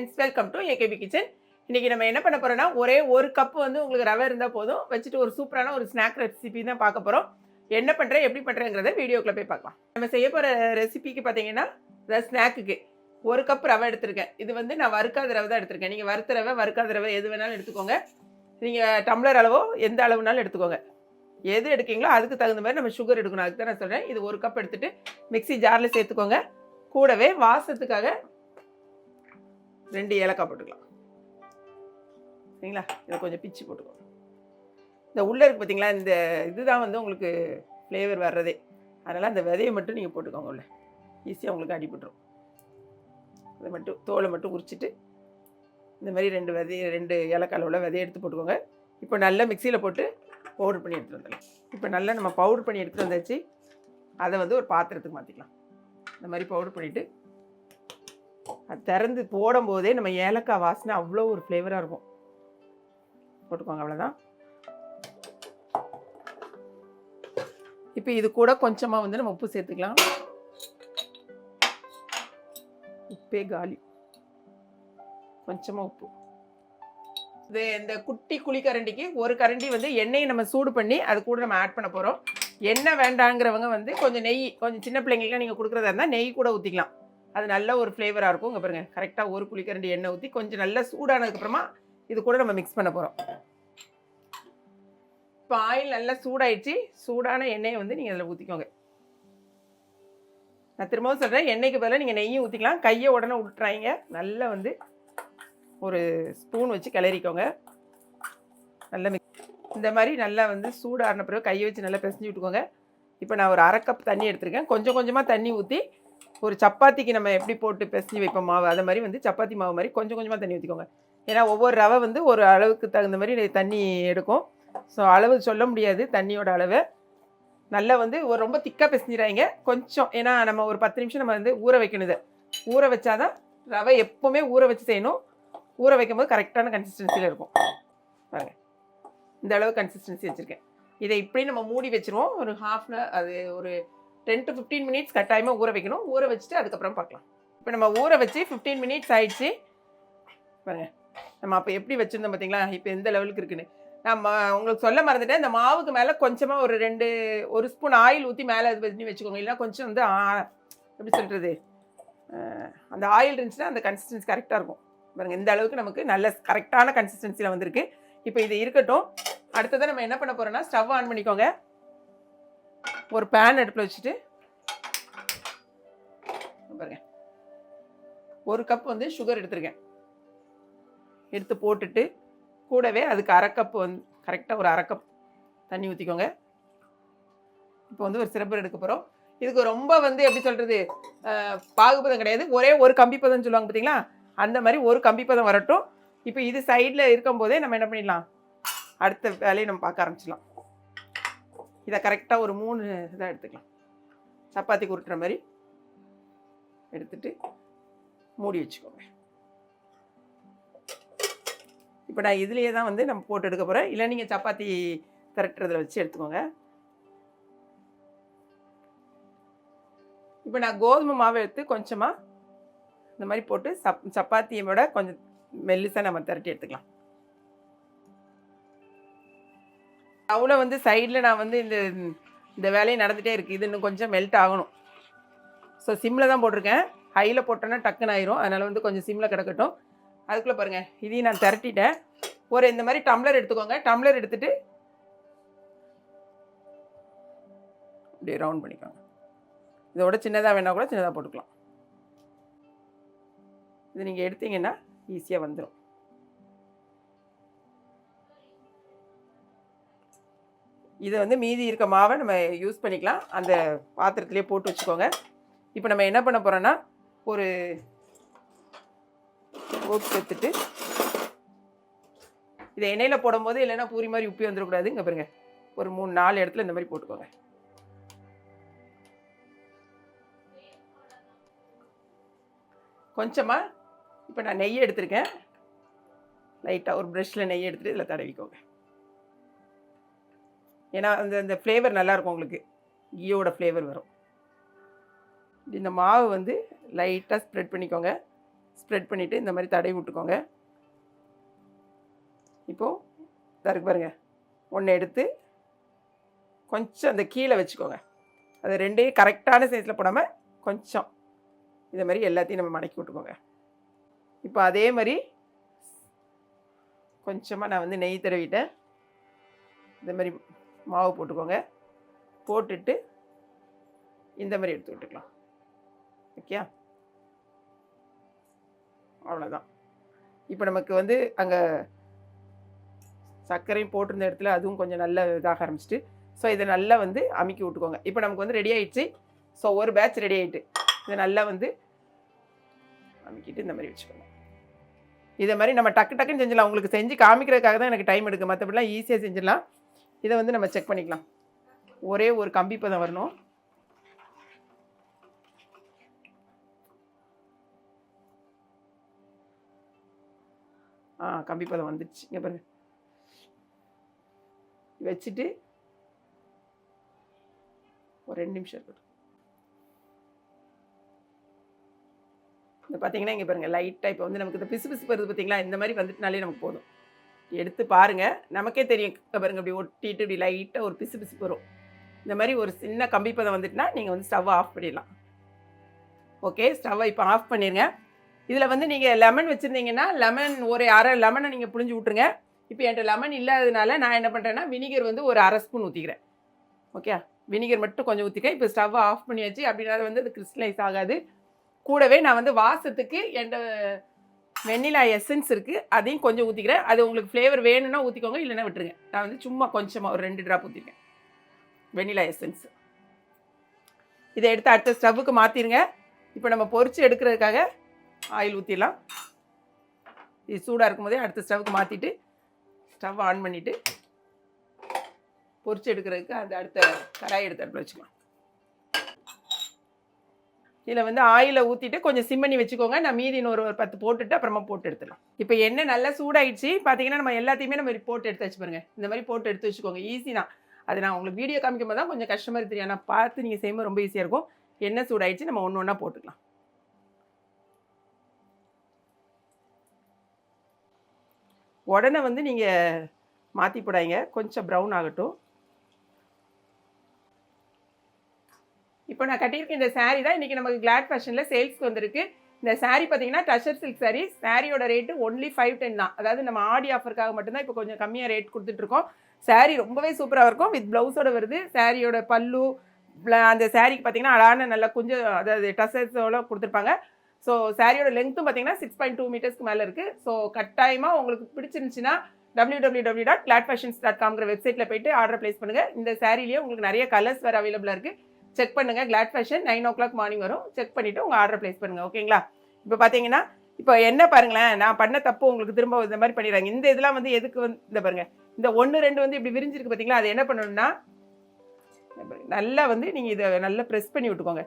Friends welcome to AKP kitchen இன்றைக்கி நம்ம என்ன பண்ண போகிறோம்னா ஒரே ஒரு கப் வந்து உங்களுக்கு ரவை இருந்தால் போதும். வச்சுட்டு ஒரு சூப்பரான ஒரு ஸ்நாக் ரெசிபி தான் பார்க்க போகிறோம் என்ன பண்ணுறேன் எப்படி பண்ணுறேங்கிறத வீடியோக்குள்ளே போய் பார்க்கலாம். நம்ம செய்ய போகிற ரெசிபிக்கு பார்த்தீங்கன்னா இந்த ஸ்நாக்குக்கு ஒரு கப் ரவை எடுத்திருக்கேன். இது வந்து நான் வறுக்காத ரவை தான் எடுத்திருக்கேன். நீங்கள் வறுத்த ரவை வறுக்காத ரவை எது வேணாலும் எடுத்துக்கோங்க. நீங்கள் டம்ளர் அளவோ எந்த அளவுனாலும் எடுத்துக்கோங்க. எது எடுக்கீங்களோ அதுக்கு தகுந்த மாதிரி நம்ம சுகர் எடுக்கணும். அதுக்கு தான் நான் சொல்கிறேன் இது ஒரு கப் எடுத்துகிட்டு மிக்சி ஜாரில் சேர்த்துக்கோங்க. கூடவே வாசத்துக்காக ரெண்டு ஏலக்காய் போட்டுக்கலாம். சரிங்களா? இதை கொஞ்சம் பிச்சு போட்டுக்கோங்க இந்த உள்ளே இருக்கு பார்த்தீங்களா இந்த இதுதான் வந்து உங்களுக்கு ஃப்ளேவர் வர்றதே. அதனால் அந்த விதையை மட்டும் நீங்கள் போட்டுக்கோங்க உள்ள. ஈஸியாக உங்களுக்கு அடிபட்டுரும். அதை மட்டும் தோலை மட்டும் உரிச்சிட்டு இந்த மாதிரி ரெண்டு விதைய ரெண்டு ஏலக்காயில் உள்ள விதையை எடுத்து போட்டுக்கோங்க. இப்போ நல்லா மிக்சியில் போட்டு பவுடர் பண்ணி எடுத்துகிட்டு வந்துடலாம். இப்போ நல்லா நம்ம பவுடர் பண்ணி எடுத்துகிட்டு வந்தாச்சு. அதை வந்து ஒரு பாத்திரத்துக்கு மாற்றிக்கலாம் இந்த மாதிரி பவுடர் பண்ணிவிட்டு அது திறந்து போடும்போதே நம்ம ஏலக்காய் வாசனை அவ்வளோ ஒரு ஃப்ளேவராக இருக்கும். போட்டுக்கோங்க அவ்வளோதான் இப்போ இது கூட கொஞ்சமாக வந்து நம்ம உப்பு சேர்த்துக்கலாம். உப்பே காலி. கொஞ்சமாக உப்பு. இது இந்த குட்டி குழி கரண்டிக்கு ஒரு கரண்டி வந்து எண்ணெயை நம்ம சூடு பண்ணி அது கூட நம்ம ஆட் பண்ண போகிறோம் எண்ணெய் வேண்டாங்கிறவங்க வந்து கொஞ்சம் நெய் கொஞ்சம் சின்ன பிள்ளைங்களுக்குலாம் நீங்கள் கொடுக்குறதா இருந்தால் நெய் கூட ஊற்றிக்கலாம் அது நல்ல ஒரு ஃப்ளேவராக இருக்கும். இங்கே பாருங்கள் கரெக்டாக ஒரு புளிக்கரண்டி எண்ணெய் ஊற்றி கொஞ்சம் நல்லா சூடானதுக்கப்புறமா இது கூட நம்ம மிக்ஸ் பண்ண போகிறோம் இப்போ ஆயில் நல்லா சூடாயிடுச்சு. சூடான எண்ணெயை வந்து நீங்கள் அதில் ஊற்றிக்கோங்க நான் திரும்பவும் சொல்கிறேன் எண்ணெய்க்கு பதிலாக நீங்கள் நெய்யும் ஊற்றிக்கலாம் கையை உடனே விட்டுறாங்க நல்லா வந்து ஒரு ஸ்பூன் வச்சு கிளறிக்கோங்க. நல்லா மிக்ஸ் இந்த மாதிரி நல்லா வந்து சூடான பிறகு கையை வச்சு நல்லா பிசைஞ்சு விட்டுக்கோங்க. இப்போ நான் ஒரு அரை கப் தண்ணி எடுத்திருக்கேன். கொஞ்சம் கொஞ்சமாக தண்ணி ஊற்றி ஒரு சப்பாத்திக்கு நம்ம எப்படி போட்டு பிசைஞ்சு வைப்போம் மாவு? அதை மாதிரி வந்து சப்பாத்தி மாவு மாதிரி கொஞ்சம் கொஞ்சமாக தண்ணி ஊற்றிக்கோங்க ஏன்னா ஒவ்வொரு ரவை வந்து ஒரு அளவுக்கு தகுந்த மாதிரி தண்ணி எடுக்கும். ஸோ அளவு சொல்ல முடியாது. தண்ணியோட அளவு. நல்லா வந்து ஒரு ரொம்ப திக்காக பிசைஞ்சிடாங்க கொஞ்சம். ஏன்னா நம்ம ஒரு பத்து நிமிஷம் நம்ம வந்து ஊற வைக்கணுது. ஊற ஊற வச்சாதான் ரவை எப்போவுமே ஊற வச்சு செய்யணும். ஊற வைக்கும்போது கரெக்டான கன்சிஸ்டன்சியில் இருக்கும். பாருங்க. இந்த அளவு கன்சிஸ்டன்சி வச்சுருக்கேன். இதை இப்படி நம்ம மூடி வச்சுருவோம். ஒரு ஹாஃப் அது ஒரு டென் டு ஃபிஃப்டீன் மினிட்ஸ் கட்டாயமாக ஊற வைக்கணும். ஊற வச்சுட்டு அதுக்கப்புறம் பார்க்கலாம். இப்போ நம்ம ஊற வச்சு ஃபிஃப்டீன் மினிட்ஸ் ஆயிடுச்சு. பாருங்க. நம்ம அப்போ எப்படி வச்சுருந்தோம் பார்த்தீங்களா இப்போ எந்த லெவலுக்கு இருக்குன்னு. நம்ம உங்களுக்கு சொல்ல மறந்துட்டேன். இந்த மாவுக்கு மேலே கொஞ்சமாக ஒரு ரெண்டு ஒரு ஸ்பூன் ஆயில் ஊற்றி மேலே இது பண்ணி வச்சுக்கோங்க. இல்லைன்னா கொஞ்சம் வந்து ஆ- எப்படி சொல்கிறது அந்த ஆயில் இருந்துச்சுன்னா அந்த கன்சிஸ்டன்சி கரெக்டாக இருக்கும். பாருங்கள் இந்த அளவுக்கு நமக்கு நல்ல கரெக்டான கன்சிஸ்டன்சியில் வந்திருக்கு. இப்போ இது இருக்கட்டும். அடுத்ததான் நம்ம என்ன பண்ண போகிறோம்னா ஸ்டவ் ஆன் பண்ணிக்கோங்க. ஒரு பேன் அடுப்பில் வச்சுட்டு பாருங்க. ஒரு கப் வந்து சுகர் எடுத்திருக்கேன். எடுத்து போட்டுட்டு கூடவே அதுக்கு அரை கப் வந்து கரெக்டாக ஒரு அரை கப் தண்ணி ஊற்றிக்கோங்க இப்போ வந்து ஒரு சிறப்பு எடுக்க போகிறோம் இதுக்கு ரொம்ப வந்து எப்படி சொல்கிறது பாகுபதம் கிடையாது. ஒரே ஒரு கம்பி சொல்லுவாங்க பார்த்தீங்களா? அந்த மாதிரி ஒரு கம்பி பதம் வரட்டும். இப்போ இது சைடில் இருக்கும்போதே நம்ம என்ன பண்ணிடலாம்? அடுத்த வேலையை நம்ம பார்க்க ஆரம்பிச்சிடலாம். இதை கரெக்டாக ஒரு மூணு இதாக எடுத்துக்கலாம். சப்பாத்தி குருட்டுற மாதிரி எடுத்துட்டு மூடி வச்சுக்கோங்க. இப்போ நான் இதுலேயே தான் வந்து நம்ம போட்டு எடுக்க போகிறேன் இல்லை நீங்கள் சப்பாத்தி திரட்டுறதுல வச்சு எடுத்துக்கோங்க. இப்போ நான் கோதுமை மாவு எடுத்து கொஞ்சமாக இந்த மாதிரி போட்டு சப் சப்பாத்தியோட விட கொஞ்சம் மெல்லிசாக நம்ம திரட்டி எடுத்துக்கலாம். அவ்வளோ வந்து சைடில் நான் வந்து இந்த இந்த வேலையை நடந்துகிட்டே இருக்குது இது இன்னும் கொஞ்சம் மெல்ட் ஆகணும். ஸோ சிம்மில் தான் போட்டிருக்கேன். ஹையில் போட்டோன்னா டக்குன்னு ஆயிரும். அதனால் வந்து கொஞ்சம் சிம்மில் கிடக்கட்டும். அதுக்குள்ளே பாருங்கள் இதையும் நான் திரட்டிட்டேன். ஒரு இந்த மாதிரி டம்ளர் எடுத்துக்கோங்க. டம்ளர் எடுத்துகிட்டு அப்படியே ரவுண்ட் பண்ணிக்கோங்க. இதோட சின்னதாக வேணால் கூட சின்னதாக போட்டுக்கலாம். இது நீங்கள் எடுத்தீங்கன்னா ஈஸியாக வந்துடும் இதை வந்து மீதி இருக்க மாவை நம்ம யூஸ் பண்ணிக்கலாம். அந்த பாத்திரத்துலேயே போட்டு வச்சுக்கோங்க. இப்போ நம்ம என்ன பண்ண போகிறோன்னா ஒரு ஓப்ஸ் எடுத்துட்டு இதை எண்ணெயில் போடும்போது இல்லைன்னா பூரி மாதிரி உப்பி வந்துடக்கூடாது இங்கே பாருங்க. ஒரு மூணு நாலு இடத்துல இந்த மாதிரி போட்டுக்கோங்க. கொஞ்சமாக இப்போ நான் நெய் எடுத்திருக்கேன். லைட்டாக ஒரு ப்ரஷ்ஷில் நெய் எடுத்துகிட்டு இதில் தடவிக்கோங்க. ஏன்னா அந்த அந்த ஃப்ளேவர் நல்லாயிருக்கும் உங்களுக்கு. கீயோட ஃப்ளேவர் வரும். இந்த மாவு வந்து லைட்டாக ஸ்ப்ரெட் பண்ணிக்கோங்க. ஸ்ப்ரெட் பண்ணிவிட்டு இந்த மாதிரி தடவி விட்டுக்கோங்க. இப்போது தருக்கு பாருங்க. ஒன்று எடுத்து கொஞ்சம் அந்த கீழே வச்சுக்கோங்க. அது ரெண்டையும் கரெக்டான சைஸில் போடாமல் கொஞ்சம். இதை மாதிரி எல்லாத்தையும் நம்ம மடக்கி விட்டுக்கோங்க. இப்போ அதே மாதிரி கொஞ்சமாக நான் வந்து நெய் தடவிட்டேன். இந்த மாதிரி மாவு போட்டுக்கோங்க. போட்டுட்டு இந்த மாதிரி எடுத்து விட்டுக்கலாம். ஓகே அவ்வளோதான் இப்போ நமக்கு வந்து அங்கே சர்க்கரையும் போட்டிருந்த இடத்துல அதுவும் கொஞ்சம் நல்ல இதாக ஆரம்பிச்சிட்டு ஸோ இதை நல்லா வந்து அமுக்கி விட்டுக்கோங்க. இப்போ நமக்கு வந்து ரெடி ஆயிடுச்சு. ஸோ ஒரு பேட்ச் ரெடி ஆகிட்டு இதை நல்லா வந்து அமுக்கிட்டு இந்த மாதிரி வச்சுக்கோங்க. இதை மாதிரி நம்ம டக்கு டக்குன்னு செஞ்சிடலாம். உங்களுக்கு செஞ்சு காமிக்கிறதுக்காக தான் எனக்கு டைம் எடுக்கும் மற்றபடிலாம் ஈஸியாக செஞ்சிடலாம். இதை வந்து நம்ம செக் பண்ணிக்கலாம். ஒரே ஒரு கம்பி பதம் வரணும். ஆ கம்பி பதம் வந்துடுச்சு இங்கே பாருங்க. வச்சுட்டு ஒரு ரெண்டு நிமிஷம் இருக்கட்டும். இந்த பார்த்தீங்கன்னா இங்கே பாருங்கள் லைட்டாக இப்போ வந்து நமக்கு இந்த பிசு பிசு வருது பார்த்தீங்களா இந்த மாதிரி வந்துட்டுனாலே நமக்கு போதும். எடுத்து பாருங்கள் நமக்கே தெரியும். பாருங்க அப்படி ஒட்டிட்டு இப்படி லைட்டாக ஒரு பிசு பிசு வரும். இந்த மாதிரி ஒரு சின்ன கம்பி பதம் வந்துட்டுனா நீங்கள் வந்து ஸ்டவ்வை ஆஃப் பண்ணிடலாம். ஓகே ஸ்டவ்வை இப்போ ஆஃப் பண்ணிடுங்க இதில் வந்து நீங்கள் லெமன் வச்சுருந்தீங்கன்னா லெமன் ஒரு அரை லெமனை நீங்கள் புழிஞ்சு விட்ருங்க இப்போ என்கிட்ட லெமன் இல்லாததுனால நான் என்ன பண்ணுறேன்னா வினிகர் வந்து ஒரு அரை ஸ்பூன் ஊற்றிக்கிறேன் ஓகே வினிகர் மட்டும் கொஞ்சம் ஊற்றிக்க இப்போ ஸ்டவ்வை ஆஃப் பண்ணியாச்சு. அப்படின்னா வந்து அது கிறிஸ்டலைஸ் ஆகாது. கூடவே நான் வந்து வாசத்துக்கு என்கிட்ட வெண்ணிலா எசன்ஸ் இருக்குது அதையும் கொஞ்சம் ஊற்றிக்கிறேன் அது உங்களுக்கு ஃப்ளேவர் வேணும்னா ஊற்றிக்கோங்க இல்லைன்னா விட்டுருங்க. நான் வந்து சும்மா கொஞ்சமாக ஒரு ரெண்டு ட்ராப் ஊற்றிருக்கேன் வெண்ணிலா எசன்ஸ் இதை எடுத்து அடுத்த ஸ்டவ்வுக்கு மாற்றிடுங்க இப்போ நம்ம பொறிச்சு எடுக்கிறதுக்காக ஆயில் ஊற்றிடலாம் இது சூடாக இருக்கும்போதே அடுத்த ஸ்டவ்வுக்கு மாற்றிட்டு ஸ்டவ் ஆன் பண்ணிவிட்டு பொரிச்சு எடுக்கிறதுக்கு அந்த அடுத்த கடாய் எடுத்து அடுப்பில் வச்சுக்கலாம். இதில் வந்து ஆயிலை ஊற்றிட்டு கொஞ்சம் சிம் பண்ணி வச்சுக்கோங்க. நான் மீதி ஒரு ஒரு பத்து போட்டுட்டு அப்புறமா போட்டு எடுத்துடலாம். இப்போ எண்ணெய் நல்லா சூடாயிடுச்சு. பார்த்தீங்கன்னா நம்ம எல்லாத்தையுமே நம்ம போட்டு எடுத்து வச்சு இந்த மாதிரி போட்டு எடுத்து வச்சுக்கோங்க. ஈஸி தான். அது நான் உங்களுக்கு வீடியோ காமிக்கும் போது தான் கொஞ்சம் கஷ்டமாக தெரியும். ஆனால் பார்த்து நீங்கள் செய்யும்போது ரொம்ப ஈஸியாக இருக்கும். எண்ணெய் சூடாயிடுச்சு. நம்ம ஒன்று ஒன்றா போட்டுக்கலாம். உடனே வந்து நீங்கள் மாற்றி போடாதீங்க. கொஞ்சம் ப்ரௌன் ஆகட்டும். இப்போ நான் கட்டியிருக்க இந்த saree தான் இன்றைக்கி நமக்கு கிளாட் ஃபேஷனில் சேல்ஸ்க்கு வந்திருக்கு. இந்த சாரீ பார்த்தீங்கன்னா டஷர் சில்க் saree. சாரியோட ரேட்டு ஒன்லி ஃபைவ் டென் தான். அதாவது நம்ம ஆடி ஆஃபருக்காக மட்டும்தான் இப்போ கொஞ்சம் கம்மியாக ரேட் கொடுத்துட்ருக்கோம் saree ரொம்பவே சூப்பராக இருக்கும். வித் ப்ளவுஸோட வருது. சாரியோட பல்லு அந்த சாரீக்கு பார்த்தீங்கன்னா அழகான நல்லா கொஞ்சம் அதாவது டசர்ஸோட கொடுத்துருப்பாங்க. ஸோ சாரியோட லென்த்தும் பார்த்தீங்கன்னா சிக்ஸ் பாயிண்ட் டூ மீட்டர்ஸ்க்கு மேலே இருக்குது ஸோ கட்டாயமாக உங்களுக்கு பிடிச்சிருந்துச்சுன்னா W W W dot glad fashions dot காம்ங்கிற வெப்சைட்டில் போயிட்டு ஆர்டர் ப்ளேஸ் பண்ணுங்கள் இந்த சாரிலேயே உங்களுக்கு நிறைய கலர்ஸ் வேறு அவைலபிளாக இருக்குது செக் பண்ணுங்கள் glad fashion nine o'clock morning வரும் செக் பண்ணிவிட்டு உங்கள் ஆர்டர் ப்ளேஸ் பண்ணுங்கள் ஓகேங்களா இப்போ பார்த்தீங்கன்னா இப்போ என்ன பாருங்களேன் நான் பண்ண தப்பு உங்களுக்கு திரும்ப இந்த மாதிரி பண்ணிடுறாங்க. இந்த இதெல்லாம் வந்து எதுக்கு வந்து இந்த பாருங்கள் இந்த ஒன்று ரெண்டு வந்து இப்படி விரிஞ்சிருக்கு பார்த்தீங்களா அது என்ன பண்ணணும்னா நல்லா வந்து நீங்கள் இதை நல்லா ப்ரெஸ் பண்ணி விட்டுக்கோங்க.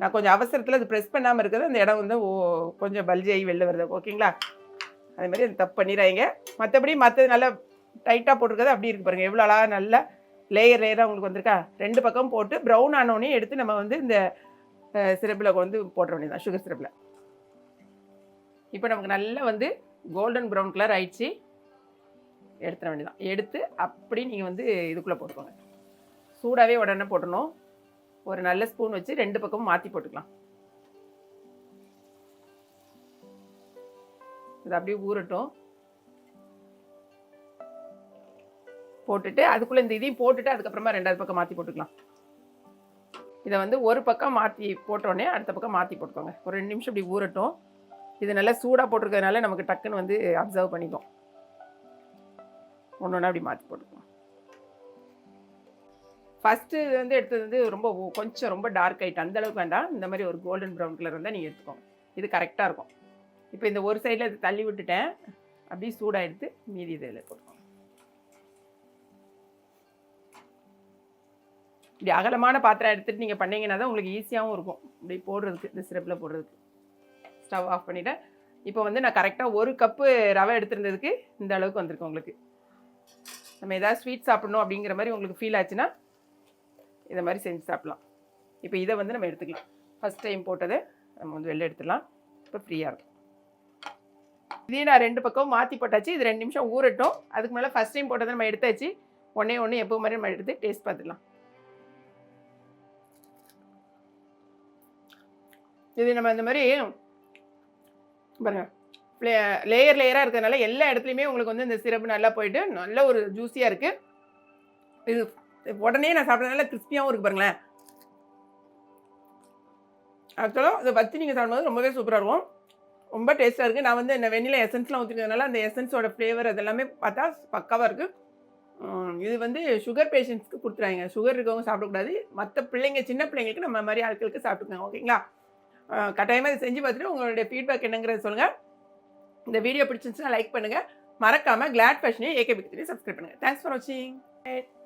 நான் கொஞ்சம் அவசரத்தில் அது ப்ரெஸ் பண்ணாமல் இருக்கிறது அந்த இடம் வந்து ஓ கொஞ்சம் பல்ஜி வெளில வருது. ஓகேங்களா அதே மாதிரி அது தப்பு பண்ணிடுறாங்க மற்றபடி மற்றது நல்லா டைட்டாக போட்டிருக்கிறது அப்படி இருக்கு பாருங்கள் எவ்வளோ அழகாக நல்லா லேயர் லேயராக உங்களுக்கு வந்திருக்கா? ரெண்டு பக்கம் போட்டு ப்ரௌன் ஆனோடனே எடுத்து நம்ம வந்து இந்த சிரப்பில் வந்து போட்டுற வேண்டியதான் சுகர் சிரப்பில் இப்போ நமக்கு நல்லா வந்து கோல்டன் ப்ரௌன் கலர் ஆயிடுச்சு. எடுத்துட வேண்டியதான் எடுத்து அப்படி நீங்கள் வந்து இதுக்குள்ளே போட்டுக்கோங்க. சூடாகவே உடனே போட்டணும் ஒரு நல்ல ஸ்பூன் வச்சு ரெண்டு பக்கமும் மாற்றி போட்டுக்கலாம். இது அப்படியே ஊறட்டும். போட்டுட்டு அதுக்குள்ளே இந்த இதையும் போட்டுட்டு அதுக்கப்புறமா ரெண்டாவது பக்கம் மாற்றி போட்டுக்கலாம். இதை வந்து ஒரு பக்கம் மாற்றி போட்டோடனே அடுத்த பக்கம் மாற்றி போட்டுக்கோங்க. ஒரு ரெண்டு நிமிஷம் இப்படி ஊறட்டும். இது நல்லா சூடாக போட்டிருக்கிறதுனால நமக்கு டக்குன்னு வந்து அப்சர்வ் பண்ணிக்கும். ஒன்று ஒன்றா அப்படி மாற்றி போட்டுக்கலாம் ஃபஸ்ட்டு இது வந்து எடுத்தது வந்து ரொம்ப கொஞ்சம் ரொம்ப டார்க் ஆகிட்டு அந்த அளவுக்கு வேண்டாம். இந்த மாதிரி ஒரு கோல்டன் ப்ரௌன் கலர் இருந்தால் நீங்கள் எடுத்துக்கோங்க. இது கரெக்டாக இருக்கும். இப்போ இந்த ஒரு சைடில் இது தள்ளி விட்டுட்டேன். அப்படியே சூடாக எடுத்து மீதி இதில் போட்டுக்கோங்க. இப்படி அகலமான பாத்திரம் எடுத்துகிட்டு நீங்கள் பண்ணீங்கன்னா தான் உங்களுக்கு ஈஸியாகவும் இருக்கும். இப்படி போடுறதுக்கு இந்த சிரப்பில் போடுறதுக்கு. ஸ்டவ் ஆஃப் பண்ணிவிட்டேன் இப்போ வந்து நான் கரெக்டாக ஒரு கப்பு ரவை எடுத்திருந்ததுக்கு இந்த அளவுக்கு வந்திருக்கு உங்களுக்கு. நம்ம ஏதாவது ஸ்வீட் சாப்பிடணும் அப்படிங்கிற மாதிரி உங்களுக்கு ஃபீல் ஆச்சுன்னா இதை மாதிரி செஞ்சு சாப்பிட்லாம். இப்போ இதை வந்து நம்ம எடுத்துக்கலாம். ஃபஸ்ட் டைம் போட்டதை நம்ம வந்து வெளில எடுத்துடலாம். இப்போ ஃப்ரீயாக இருக்கும். இதே நான் ரெண்டு பக்கம் மாற்றி போட்டாச்சு. இது ரெண்டு நிமிஷம் ஊறட்டும். அதுக்கு மேலே ஃபஸ்ட் டைம் போட்டதை நம்ம எடுத்தாச்சு. ஒன்றே ஒன்று எப்போ மாதிரி நம்ம எடுத்து டேஸ்ட் பார்த்துக்கலாம் இது நம்ம இந்த மாதிரி பாருங்க லேயர் லேயராக இருக்கிறதுனால எல்லா இடத்துலையுமே உங்களுக்கு வந்து இந்த சிரப்பு நல்லா போயிட்டு நல்ல ஒரு ஜூஸியாக இருக்குது இது உடனே நான் சாப்பிட்றதுனால கிறிஸ்பியாகவும் இருக்குது பாருங்களேன். ஆக்சுவலாக இதை வச்சு நீங்கள் சாப்பிடும்போது ரொம்பவே சூப்பராக இருக்கும். ரொம்ப டேஸ்ட்டாக இருக்குது நான் வந்து இந்த வெண்ணில எசன்ஸ்லாம் ஊற்றிக்கிறதுனால அந்த எசன்ஸோட ஃப்ளேவர் அதெல்லாமே பார்த்தா பக்காவாக இருக்குது இது வந்து சுகர் பேஷண்ட்ஸ்க்கு கொடுத்துறாங்க. சுகர் இருக்கவங்க சாப்பிடக்கூடாது. மற்ற பிள்ளைங்க சின்ன பிள்ளைங்களுக்கு நம்ம மாதிரி ஆட்களுக்கு சாப்பிட்டுக்கோங்க. ஓகேங்களா? கட்டாயமாக இதை செஞ்சு பார்த்துட்டு உங்களுடைய ஃபீட்பேக் என்னங்கிறத சொல்லுங்கள் இந்த வீடியோ பிடிச்சிருந்துச்சுன்னா லைக் பண்ணுங்கள் மறக்காமல் கிளாட் ஃபேஷனையும் ஏகே பிக்சரையும் சப்ஸ்கிரைப் பண்ணுங்கள் தேங்க்ஸ் ஃபார் வாட்சிங்